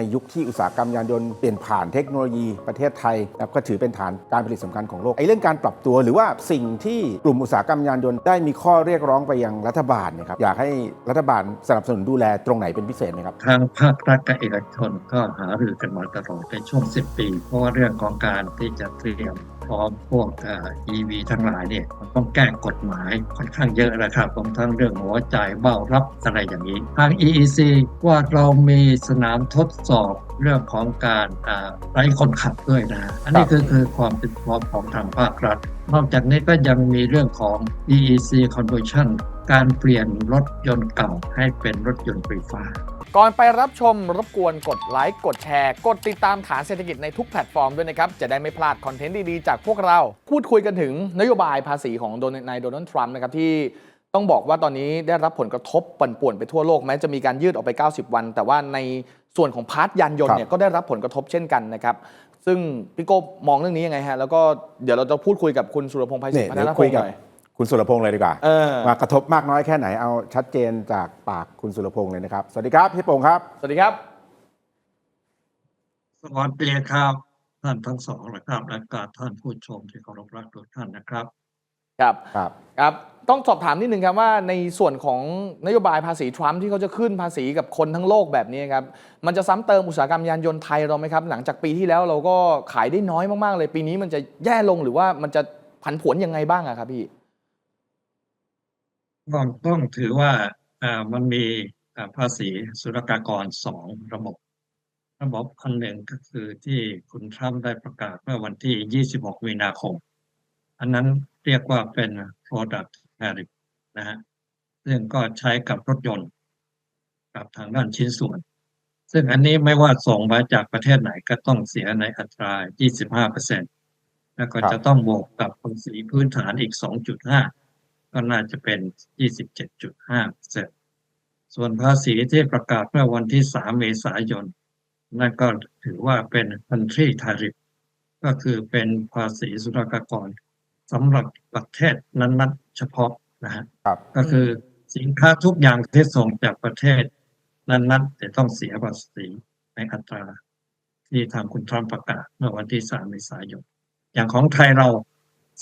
ในยุคที่อุตสาหกรรมยานยนต์เปลี่ยนผ่านเทคโนโลยีประเทศไทยนะครับก็ถือเป็นฐานการผลิตสำคัญของโลกไอ้เรื่องการปรับตัวหรือว่าสิ่งที่กลุ่มอุตสาหกรรมยานยนต์ได้มีข้อเรียกร้องไปยังรัฐบาลเนะครับอยากให้รัฐบาลสนับสนุนดูแลตรงไหนเป็นพิเศษไหมครับทางภาครัฐกับเอกชนก็หารือกันมาตลอดในช่วง 10 ปี เพราะว่าเรื่องของการที่จะเตรียมพร้อมพวกเอ่อ EV ทั้งหลายเนี่ยมันต้องแก้กฎหมายค่อนข้างเยอะนะครับรวมทั้งเรื่องหัวใจายเบ้ารับอะไรอย่างนี้ ทาง EEC ว่าเรามีสนามทดสอบเรื่องของการอ่าไร้คนขับด้วยนะ อันนี้คือคือความเป็นพร้อมของทางภาครัฐ นอกจากนี้ก็ยังมีเรื่องของ EEC conversion การเปลี่ยนรถยนต์เก่าให้เป็นรถยนต์ไฟฟ้า ก่อนไปรับชมรบกวนกดไลค์กดแชร์ กดติดตามฐานเศรษฐกิจในทุกแพลตฟอร์มด้วยนะครับ จะได้ไม่พลาดคอนเทนต์ดี ๆ จากพวกเรา พูดคุยกันถึงนโยบายภาษีของโดนายโดนัลด์ทรัมป์นะครับที่ต้องบอกว่าตอนนี้ได้รับผลกระทบปั่นป่วนไปทั่วโลกแม้จะมีการยืดออกไป 90 วัน แต่ว่าในส่วนของพาร์ทยานยนต์เนี่ยก็ได้รับผลกระทบเช่นกันนะครับ ซึ่งพี่โก้มองเรื่องนี้ยังไงฮะแล้วก็เดี๋ยวเราจะพูดคุยกับคุณสุรพงษ์ไพศาลพัฒนพคุยงศ์กับหน่อย คุณสุรพงษ์เลยดีกว่า เออว่ากระทบมากน้อยแค่ไหนเอาชัดเจนจากปากคุณสุรพงษ์เลยนะครับ สวัสดีครับพี่โป่งครับ สวัสดีครับ สวัสดีครับ ท่านทั้งสองนะครับและก็ท่านผู้ชมที่เคารพรักทุกท่านนะครับ ครับ ครับ ครับ ต้องสอบถามนิดนึงครับว่าในส่วนของนโยบายภาษีทรัมป์ที่เขาจะขึ้นภาษีกับคนทั้งโลกแบบนี้ครับ มันจะซ้ำเติมอุตสาหกรรมยานยนต์ไทยเราไหมครับ หลังจากปีที่แล้วเราก็ขายได้น้อยมากๆเลย ปีนี้มันจะแย่ลงหรือว่ามันจะผันผวนยังไงบ้างอะครับพี่ ต้องต้องถือว่ามันมีภาษีศุลกากรสองระบบ ระบบอันหนึ่งก็คือที่คุณทรัมป์ได้ประกาศเมื่อวันที่ 26 มีนาคม อันนั้นเรียกว่าเป็น product tariff นะฮะซึ่งก็ใช้กับรถยนต์ กับทางด้านชิ้นส่วน ซึ่งอันนี้ไม่ว่าส่งมาจากประเทศไหนก็ต้องเสียในอัตรา 25%แล้วก็จะต้องบวกกับภาษีพื้นฐานอีก 2.5 ก็น่าจะเป็น 27.5%ส่วนภาษีที่ประกาศเมื่อวันที่ 3 เมษายน นั่นก็ถือว่าเป็น country tariff ก็คือเป็นภาษีศุลกากรสำหรับประเทศนั้นๆเฉพาะนะฮะครับก็คือสินค้าทุกอย่างที่ส่งจากประเทศนั้นๆจะต้องเสียภาษีในอัตราที่ทางคุณทรัมป์ประกาศเมื่อวันที่ 3 เมษายน อย่างของไทยเรา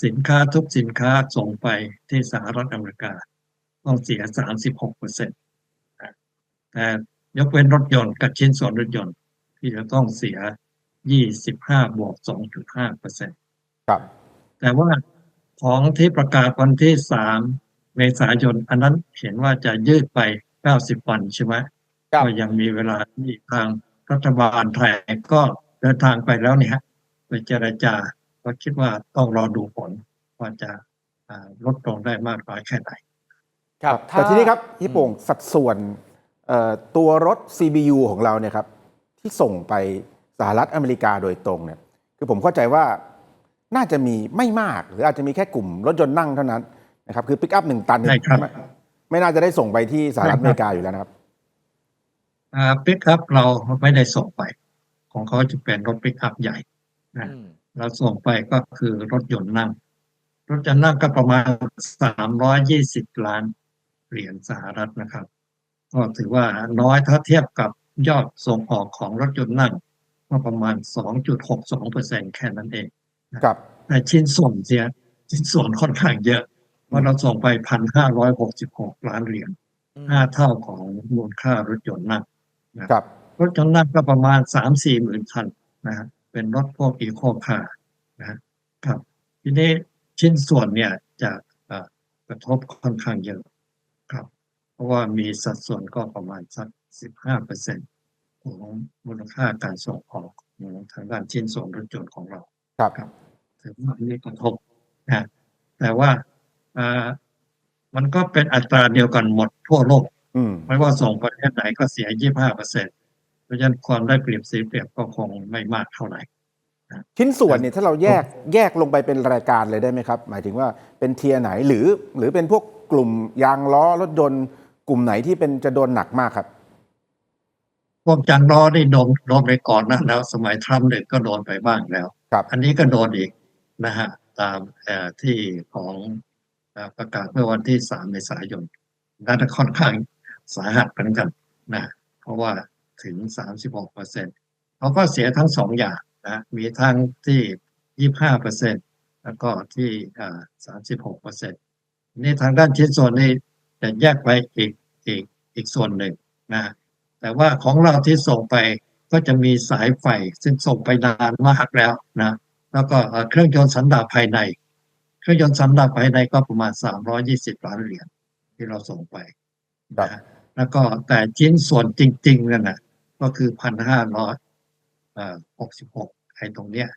สินค้าทุกสินค้าส่งไปที่สหรัฐอเมริกา ต้องเสีย 36เปอร์เซ็นต์แต่ยกเว้นรถยนต์กับชิ้นส่วนรถยนต์ ที่จะต้องเสีย 25 บวก 2.5เปอร์เซ็นต์ครับแต่ว่าของที่ประกาศวันที่ 3 เมษายน อันนั้นเห็นว่าจะยืดไป 90 วันใช่ไหมครับก็ยังมีเวลาที่ทางรัฐบาลไทยก็เดินทางไปแล้วเนี่ยฮะไปเจรจา ก็คิดว่าต้องรอดูผลว่าจะอ่าลดลงได้มากน้อยแค่ไหน ครับแต่ทีนี้ครับพี่โป่งสัดส่วนเอ่อตัวรถ CBU ของเราเนี่ยครับที่ส่งไปสหรัฐอเมริกาโดยตรงเนี่ยคือผมเข้าใจว่าน่าจะมีไม่มาก หรืออาจจะมีแค่กลุ่มรถยนต์นั่งเท่านั้นนะครับคือปิกอัพหนึ่งตันเนี่ยใช่ครับไม่ไม่น่าจะได้ส่งไปที่สหรัฐใช่ครับอเมริกาอยู่แล้วนะครับอ่าปิกอัพเราไม่ได้ส่งไป ของเขาจะเป็นรถปิกอัพใหญ่อืม เราส่งไปก็คือรถยนต์นั่ง รถยนต์นั่งก็ประมาณ320ล้านเหรียญสหรัฐนะครับ ก็ถือว่าน้อยถ้าเทียบกับยอดส่งออกของรถยนต์นั่งก็ประมาณ 2.62%แค่นั้นเองครับแต่ชิ้นส่วนเสียชิ้นส่วนค่อนข้างเยอะเพราะเราส่งไป 1,566 ล้านเหรียญห้าเท่าของมูลค่ารถยนต์นั่งครับรถยนต์นั่งก็ประมาณสามสี่หมื่นคันนะฮะ เป็นรถพวกอีโคคาร์นะฮะครับทีนี้ชิ้นส่วนเนี่ยจะเอ่อกระทบค่อนข้างเยอะครับ เพราะว่ามีสัดส่วนก็ประมาณสักสิบห้าเปอร์เซ็นของมูลค่าการส่งออกของทางด้านชิ้นส่วนรถยนต์ของเราครับครับถือว่าอันนี้กระทบนะแต่ว่าอ่ามันก็เป็นอัตราเดียวกันหมดทั่วโลกอืมไม่ว่าส่งประเทศไหนก็เสีย 25เปอร์เซ็นต์ เพราะฉะนั้นความได้เปรียบเสียเปรียบก็คงไม่มากเท่าไหร่ชิ้นส่วนเนี่ยถ้าเราแยกแยกลงไปเป็นรายการเลยได้ไหมครับ หมายถึงว่าเป็นเทียร์ไหนหรือ หรือเป็นพวกกลุ่มยางล้อรถยนต์กลุ่มไหนที่เป็นจะโดนหนักมากครับ พวกจังล้อได้โดนโดนไปก่อนหนะแล้ว สมัยทรัมป์เด็กก็โดนไปบ้างแล้วครับอันนี้ก็โดนอีกนะฮะตามเอ่อที่ของเอ่อประกาศเมื่อวันที่3เมษายนนั่นค่อนข้างสาหัสเหมือนกันนะเพราะว่า ถึง 36เปอร์เซ็นเขาก็เสียทั้งสองอย่างนะมีทั้งที่ 25เปอร์เซ็นแล้วก็ที่อ่า36เปอร์เซ็นนี่ทางด้านชิ้นส่วนนี้จะแยกไปอีกอีกอีกส่วนหนึ่งนะแต่ว่าของเราที่ส่งไปก็จะมีสายไฟซึ่งส่งไปนานมากแล้วนะแล้วก็เอ่อเครื่องยนต์สันดาปภายใน เครื่องยนต์สันดาปภายในก็ประมาณ 320 ล้านเหรียญที่เราส่งไปครับนะแล้วก็แต่ชิ้นส่วนจริงๆนั่นนะ ก็คือพันห้าร้อยหกสิบหกไอ้ตรงเนี้ย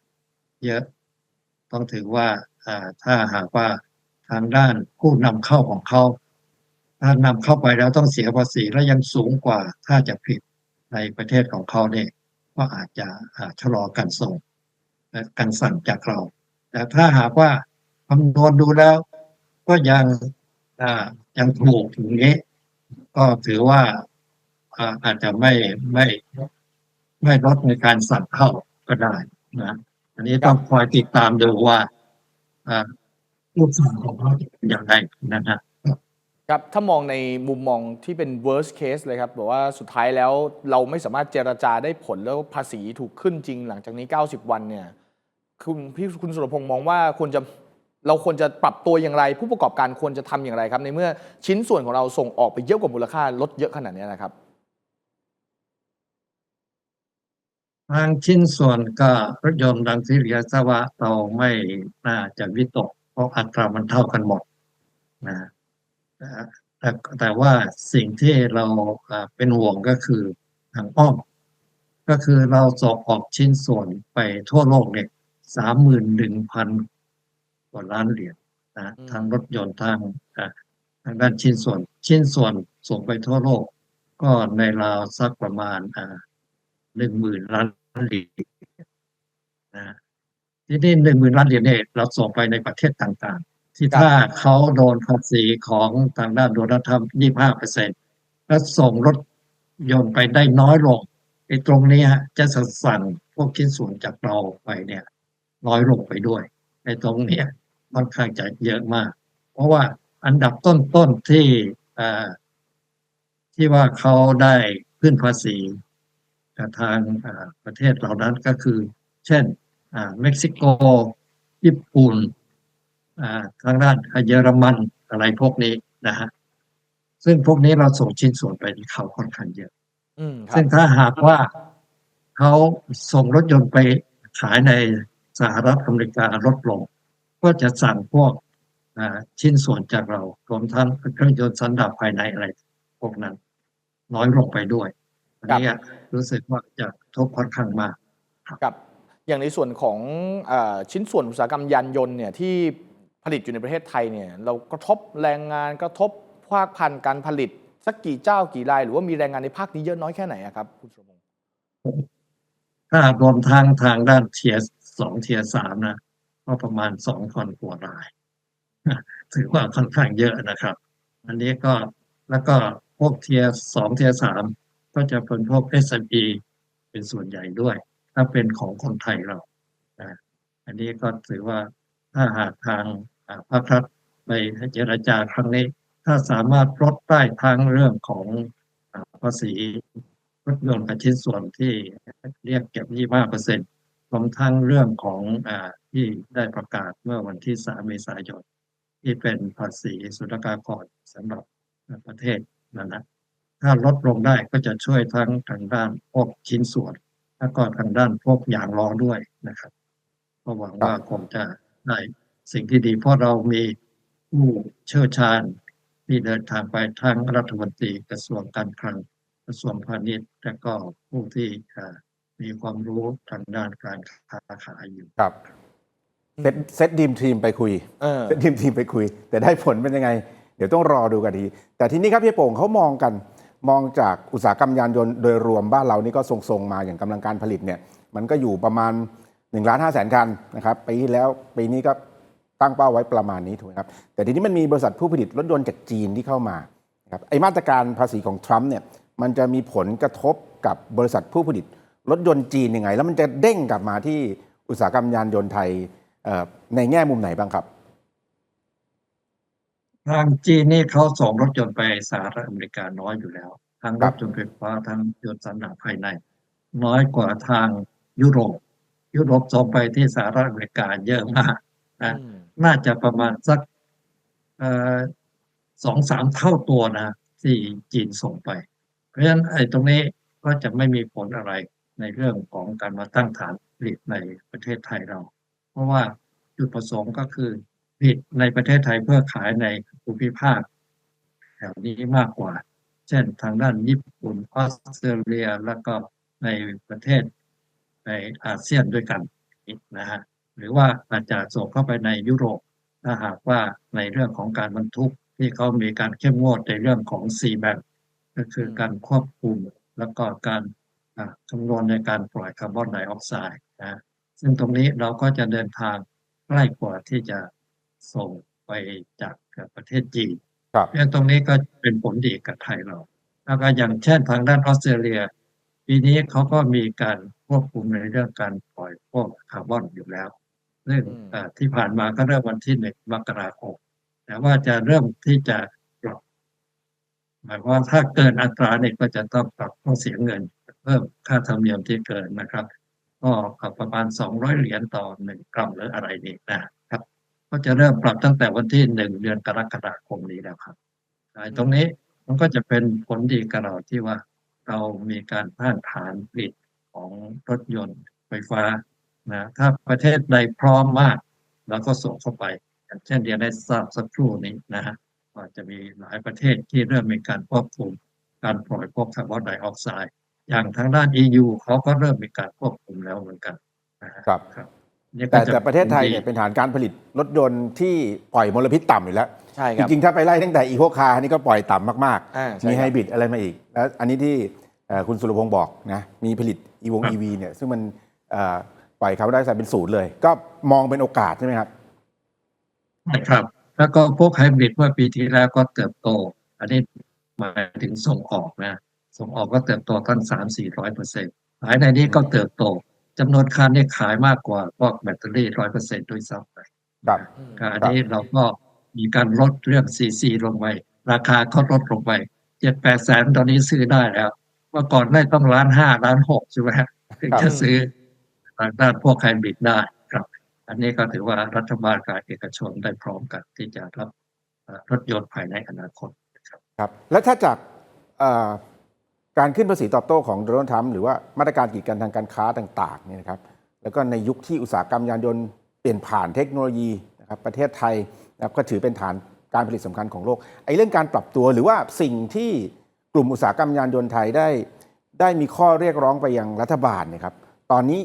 เยอะต้องถือว่าถ้าหากว่าทางด้านผู้นำเข้าของเขาถ้านำเข้าไปแล้วต้องเสียภาษีและยังสูงกว่าถ้าจะผิดในประเทศของเขาเนี่ยก็อาจจะชะลอการส่งและการสั่งจากเรา แต่ถ้าหากว่าคำนวณดูแล้ว ก็ยังยังถูกอย่างนี้ ก็ถือว่า อาจจะไม่ไม่ไม่ลดในการสั่งเข้าก็ได้นะอันนี้ต้องคอยติดตามดูว่าลูกสั่งของเขาเป็นอย่างไรนะฮะครับถ้ามองในมุมมองที่เป็น worst case เลยครับบอกว่าสุดท้ายแล้วเราไม่สามารถเจรจาได้ผลแล้วภาษีถูกขึ้นจริง หลังจากนี้ 90 วันเนี่ยคุณพี่คุณสุรพงศ์มองว่าควรจะเราควรจะปรับตัวอย่างไร ผู้ประกอบการควรจะทำอย่างไรครับ ในเมื่อชิ้นส่วนของเราส่งออกไปเยอะกว่ามูลค่าลดเยอะขนาดนี้นะครับ ทางชิ้นส่วนก็รถยนต์ดังที่เรียนทราบว่าเราไม่น่าจะวิตก เพราะอัตรามันเท่ากันหมดนะแต่แต่แต่ว่าสิ่งที่เราอ่าเป็นห่วงก็คือทางอ้อม ก็คือเราส่งออกชิ้นส่วนไปทั่วโลกเนี่ยสามหมื่นหนึ่งพันกว่าล้านเหรียญนะอืมทางรถยนต์ทางอ่าทางด้านชิ้นส่วน ชิ้นส่วนส่งไปทั่วโลก ก็ในราวสักประมาณอ่าหนึ่งหมื่นล้าน เหรียญนะที่นี่หนึ่งหมื่นล้านเหรียญเนี่ยเราส่งไปในประเทศต่างๆ ที่ครับถ้าเขาโดนภาษีของทางด้านโดนธรรมยี่ห้าเปอร์เซ็นแล้วส่งรถยนต์ไปได้น้อยลงไอ้ตรงเนี้ยจะสั่งพวกชิ้นส่วนจากเราไปเนี่ยน้อยลงไปด้วยในตรงเนี้ยค่อนข้างจะเยอะมาก เพราะว่าอันดับต้นๆที่อ่าที่ว่าเขาได้ขึ้นภาษี กับทางอ่าประเทศเหล่านั้นก็คือ เช่นอ่าเม็กซิโก ญี่ปุ่นอ่าทางด้านเยอรมันอะไรพวกนี้นะฮะซึ่งพวกนี้เราส่งชิ้นส่วนไปที่เขาค่อนข้างเยอะอืมครับซึ่งถ้าหากว่าเขาส่งรถยนต์ไปขายในสหรัฐอเมริกาลดลง ก็จะสั่งพวกอ่าชิ้นส่วนจากเรารวมทั้งเครื่องยนต์สันดาปภายในอะไร พวกนั้น น้อยลงไปด้วยอันนี้ รู้สึกว่าจะกระทบค่อนข้างมากกับอย่างในส่วนของเออชิ้นส่วนอุตสาหกรรมยานยนต์เนี่ยที่ผลิตอยู่ในประเทศไทยเนี่ยเรากระทบแรงงานกระทบภาคพันธุ์การผลิต สักกี่เจ้ากี่ราย หรือว่ามีแรงงานในภาคนี้เยอะน้อยแค่ไหนอะครับคุณสุรพงศ์ถ้ารวมทางทางด้านเทียสองเทียสามนะก็ประมาณสองพันกว่าราย ถือว่าค่อนข้างเยอะนะครับ อันนี้ก็แล้วก็พวกเทียสองเทียสาม ก็จะเป็นพวก SME เป็นส่วนใหญ่ด้วย ถ้าเป็นของคนไทยเรานะอันนี้ก็ถือว่าถ้าหากทางภาครัฐไปเจรจาครั้งนี้ ถ้าสามารถลดได้ทั้งเรื่องของภาษีรถยนต์กับชิ้นส่วนที่เรียกเก็บ25เปอร์เซ็นต์รวมทั้งเรื่องของอที่ได้ประกาศเมื่อวันที่ 3 เมษายนที่เป็นภาษีสุลกากรสำหรับประเทศนั้นนะ ถ้าลดลงได้ก็จะช่วยทั้งทางด้านพวกชิ้นส่วน แล้วก็ทางด้านพวกยางล้อด้วยนะครับก็หวังว่าคงจะได้สิ่งที่ดี เพราะเรามีผู้เชี่ยวชาญที่เดินทางไปทั้งรัฐมนตรีกระทรวงการคลังกระทรวงพาณิชย์ และก็ผู้ที่อ่ามีความรู้ทางด้านการค้าขายอยู่ครับเซตเซตดีมทีมไปคุยเออเซตทีมทีมไปคุย แต่ได้ผลเป็นยังไง เดี๋ยวต้องรอดูกันดีแต่ทีนี้ครับพี่โป่งเขามองกัน มองจากอุตสาหกรรมยานยนต์โดยรวมบ้านเรานี่ก็ทรงๆมาอย่างกำลังการผลิตเนี่ยมันก็อยู่ประมาณ1นึ่งล้านห้าแสนคันนะครับปีที่แล้วปีนี้ก็ตั้งเป้าไว้ประมาณนี้ถูกไหมครับ แต่ทีนี้มันมีบริษัทผู้ผลิตรถยนต์จากจีนที่เข้ามาครับไอมาตรการภาษีของทรัมป์เนี่ยมันจะมีผลกระทบกับบริษัทผู้ผลิตรถยนต์จีนยังไง แล้วมันจะเด้งกลับมาที่อุตสาหกรรมยานยนต์ไทยในแง่มุมไหนบ้างครับ ทางจีนนี่เขาส่งรถยนต์ไปสหรัฐอเมริกาน้อยอยู่แล้วทางรถยนต์ไฟฟ้าทางยนต์สันดาปภายใน น้อยกว่าทางยุโรป ยุโรปส่งไปที่สหรัฐอเมริกาเยอะมากนะอืมน่าจะประมาณสักเอ่อสองสามเท่าตัวนะ ที่จีนส่งไป เพราะฉะนั้นไอ้ตรงนี้ก็จะไม่มีผลอะไรในเรื่องของการมาตั้งฐานผลิตในประเทศไทยเรา เพราะว่าจุดประสงค์ก็คือ ผลิตในประเทศไทยเพื่อขายในภูมิภาคแถวนี้มากกว่า เช่นทางด้านญี่ปุ่นออสเตรเลียแล้วก็ในประเทศในอาเซียนด้วยกันนะฮะหรือว่าอาจจะส่งเข้าไปในยุโรปถ้าหากว่าในเรื่องของการบรรทุกที่เขามีการเข้มงวดในเรื่องของ c b a n ก็คือการควบคุมแล้วก็การคำนวณในการปล่อยคาร์บอนไดออกไซด์นะซึ่งตรงนี้เราก็จะเดินทางใกล้กว่าที่จะ ส่งไปจากประเทศจีนครับเรื่องตรงนี้ก็เป็นผลดีกับไทยเรา แล้วก็อย่างเช่นทางด้านออสเตรเลีย ปีนี้เขาก็มีการควบคุมในเรื่องการปล่อยพวกคาร์บอนอยู่แล้ว ซึ่งอืมเอ่อที่ผ่านมาก็เริ่มวันที่หนึ่งมกราคมแต่ว่าจะเริ่มที่จะปรับหมายความว่าถ้าเกินอัตราเนี่ยก็จะต้องปรับต้องเสียเงิน เพิ่มค่าธรรมเนียมที่เกินนะครับ ก็ประมาณสองร้อยเหรียญต่อหนึ่งกรัมหรืออะไรนี่นะครับ ก็จะเริ่มปรับตั้งแต่วันที่หนึ่งเดือนกรกฎาคมนี้แล้วครับไอ้ตรงนี้มันก็จะเป็นผลดีกับเราที่ว่า เรามีการสร้างฐานผลิตของรถยนต์ไฟฟ้านะถ้าประเทศใดพร้อมมากเราก็ส่งเข้าไป อย่างเช่นเดียนได้ทราบสักครู่นี้นะฮะว่าจะมีหลายประเทศที่เริ่มมีการควบคุมการปล่อยพวกคาร์บอนไดออกไซด์อย่างทางด้าน EU เขาก็เริ่มมีการควบคุมแล้วเหมือนกันนะฮะครับครับนี่ก็ แต่จแต่ประเทศไทยเนี่ยดีเป็นฐานการผลิตรถยนต์ที่ปล่อยมลพิษต่ำอยู่แล้ว ใช่คจรับ ริงๆ ถ้าไปไล่ตั้งแต่อีโคคาร์นี่ก็ปล่อยต่ำมากอ่าๆใช่มีครับไฮบริดอะไรมาอีก แล้วอันนี้ที่เอ่อคุณสุรพงศ์บอกนะมีผลิตอีวงครับอีวีเนี่ยซึ่งมันเอ่อปล่อยคาร์บอนไดออกไซด์เป็นศูนย์เลย ก็มองเป็นโอกาสใช่ไหมครับ นะครับ แล้วก็พวกไฮบริดเมื่อปีที่แล้วก็เติบโต อันนี้หมายถึงส่งออกนะ ส่งออกก็เติบโตตั้งสามสี่ร้อยเปอร์เซ็นต์ขายในนี้ก็เติบโต จำนวนคันนี่ขายมากกว่าพวกแบตเตอรี่ร้อยเปอร์เซ็นต์ด้วยซ้ำไปครับอืมก็อันนี้เราก็มีการลดเรื่องซีซีลงไป ราคาก็ลดลงไปเจ็ดแปดแสนตอนนี้ซื้อได้แล้ว เมื่อก่อนได้ต้องล้านห้าล้านหกใช่ไหมฮะถึงจะซื้อทางด้านพวกไฮบริดได้ครับ อันนี้ก็ถือว่ารัฐบาลกับเอกชนได้พร้อมกันที่จะรับเอ่อรถยนต์ภายในอนาคตครับครับแล้วถ้าจากเอ่อ การขึ้นภาษีตอบโต้ของโดนัลด์ทรัมป์หรือว่ามาตรการกีดกันทางการค้าต่างๆเนี่ยนะครับแล้วก็ในยุคที่อุตสาหกรรมยานยนต์เปลี่ยนผ่านเทคโนโลยีนะครับประเทศไทยนะครับก็ถือเป็นฐานการผลิตสำคัญของโลกไอ้เรื่องการปรับตัวหรือว่าสิ่งที่กลุ่มอุตสาหกรรมยานยนต์ไทยได้ ได้มีข้อเรียกร้องไปยังรัฐบาลนะครับตอนนี้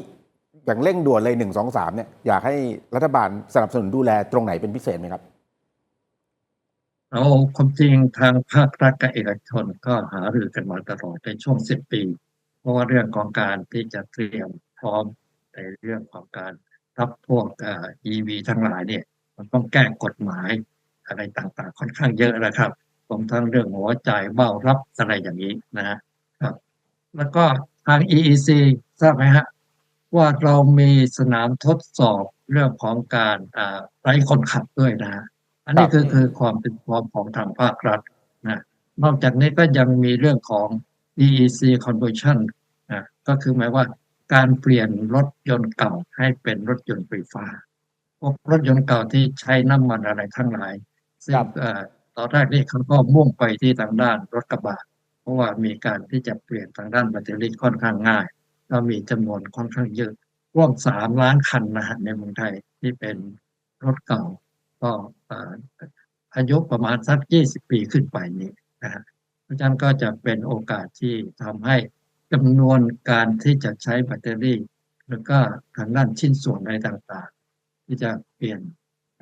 อย่างเร่งด่วนเลย1 2 3เนี่ยอยากให้รัฐบาลสนับสนุนดูแลตรงไหนเป็นพิเศษไหมครับ เอาความจริงทางภาครัฐกับเอกชนก็หารือกันมาตลอดในช่วงสิบปี เพราะว่าเรื่องของการที่จะเตรียมพร้อมในเรื่องของการรับพวกเอ่อ EV ทั้งหลายเนี่ย มันต้องแก้กฎหมายอะไรต่างๆ ค่อนข้างเยอะนะครับรวมทั้งเรื่องหัวใจเบ้ารับอะไรอย่างนี้นะฮะครับ แล้วก็ทาง EEC ทราบไหมฮะว่าเรามีสนามทดสอบเรื่องของการไร้คนขับด้วยนะ อันนี้ครับคือคือความเป็นพร้อมของทางภาครัฐนะนอกจากนี้ก็ยังมีเรื่องของ EEC conversion นะก็คือหมายว่าการเปลี่ยนรถยนต์เก่าให้เป็นรถยนต์ไฟฟ้าพวกรถยนต์เก่าที่ใช้น้ำมันอะไรทั้งหลายซึ่งครับเอ่อตอนแรกนี่เขาก็มุ่งไปที่ทางด้านรถกระบะเพราะว่ามีการที่จะเปลี่ยนทางด้านแบตเตอรี่ค่อนข้างง่ายแล้วมีจำนวนค่อนข้างเยอะร่วมสามล้านคันนะฮะในเมืองไทยที่เป็นรถเก่า ก็เอ่ออายุประมาณสักยี่สิบปีขึ้นไปนี้นะฮะเพราะฉะนั้นก็จะเป็นโอกาสที่ทำให้จำนวนการที่จะใช้แบตเตอรี่ แล้วก็ทางด้านชิ้นส่วนอะไรต่างๆ ที่จะเปลี่ยน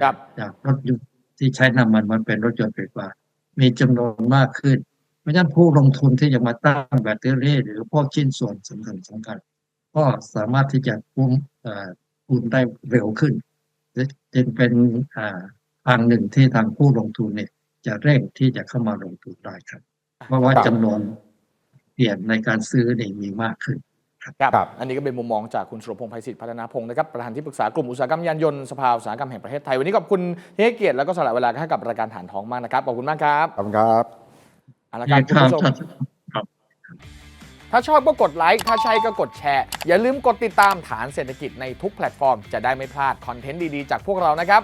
ครับจากรถยนต์ที่ใช้น้ำมันมันเป็นรถยนต์ไฟฟ้ามีจำนวนมากขึ้นเพราะฉะนั้นผู้ลงทุนที่จะมาตั้งแบตเตอรี่ หรือพวกชิ้นส่วนสำคัญสำคัญก็สามารถที่จะคุ้มเอ่อทุนได้เร็วขึ้นจึงเป็นอ่า ทางหนึ่งที่ทางผู้ลงทุนเนี่ย จะเร่งที่จะเข้ามาลงทุนได้ครับ เพราะว่าครับจำนวนเปลี่ยนในการซื้อเนี่ยมีมากขึ้นครับครับอันนี้ก็เป็นมุมมองจากคุณสุรพงษ์ไพศิษฐ์พัฒนาพงศ์นะครับประธานที่ปรึกษากลุ่มอุตสาหกรรมยานยนต์สภาอุตสาหกรรมแห่งประเทศไทย วันนี้ขอบคุณที่ให้เกียรติแล้วก็สละเวลาให้กับรายการฐานทองมากนะครับขอบคุณมากครับขอบคุณครับเอาละครับคุณผู้ชมครับถ้าชอบก็กดไลค์ถ้าใช่ก็กดแชร์ อย่าลืมกดติดตามฐานเศรษฐกิจในทุกแพลตฟอร์มจะได้ไม่พลาดคอนเทนต์ดีๆจากพวกเรานะครับ